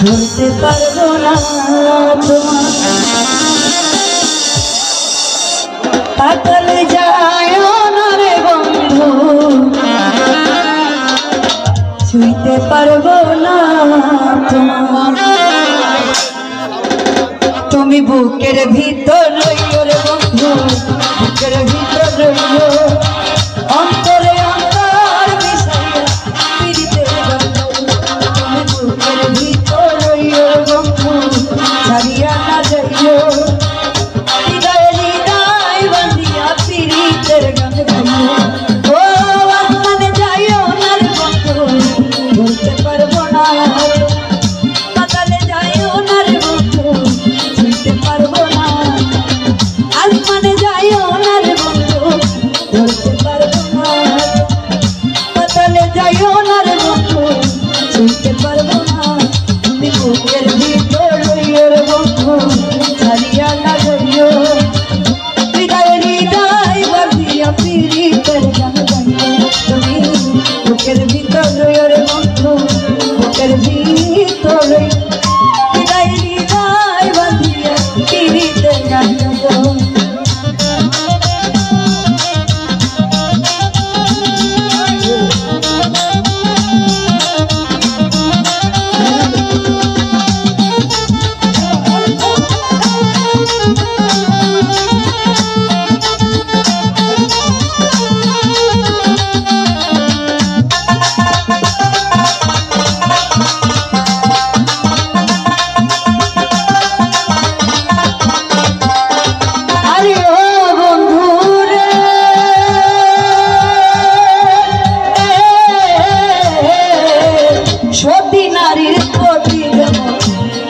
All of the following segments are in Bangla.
ভুলতে পারব না পাতাল যায় না রে বন্ধু। ছুঁইতে পারব না তোমার তুমি বুকের ভিতর পিড়িতে জানো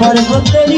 পর্বতের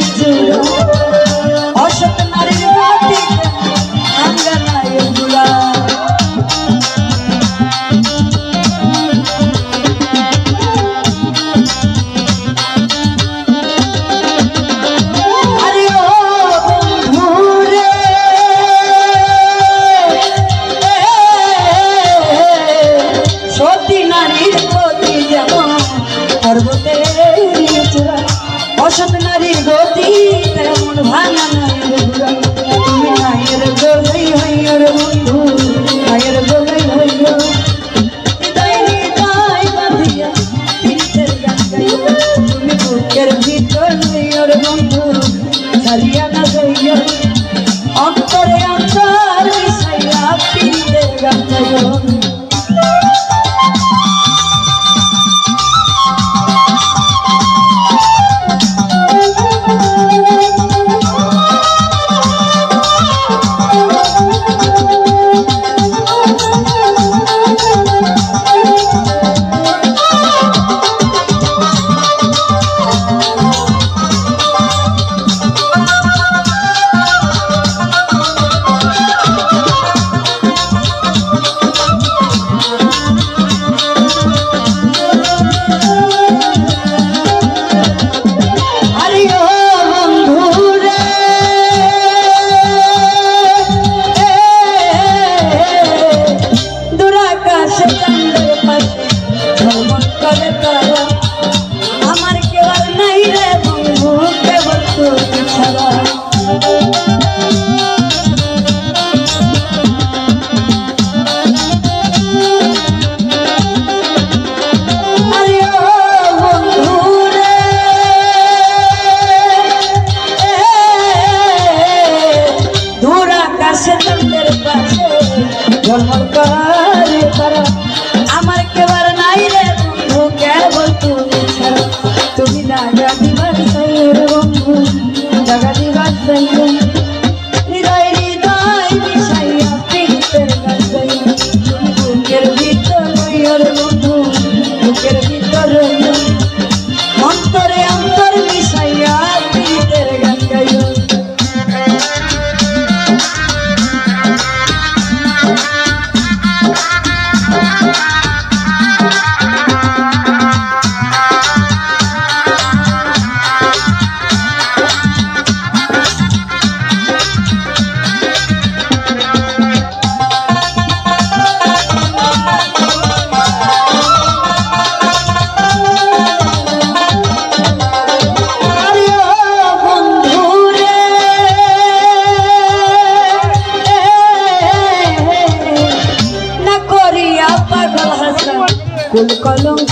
ফুল কলঙ্ক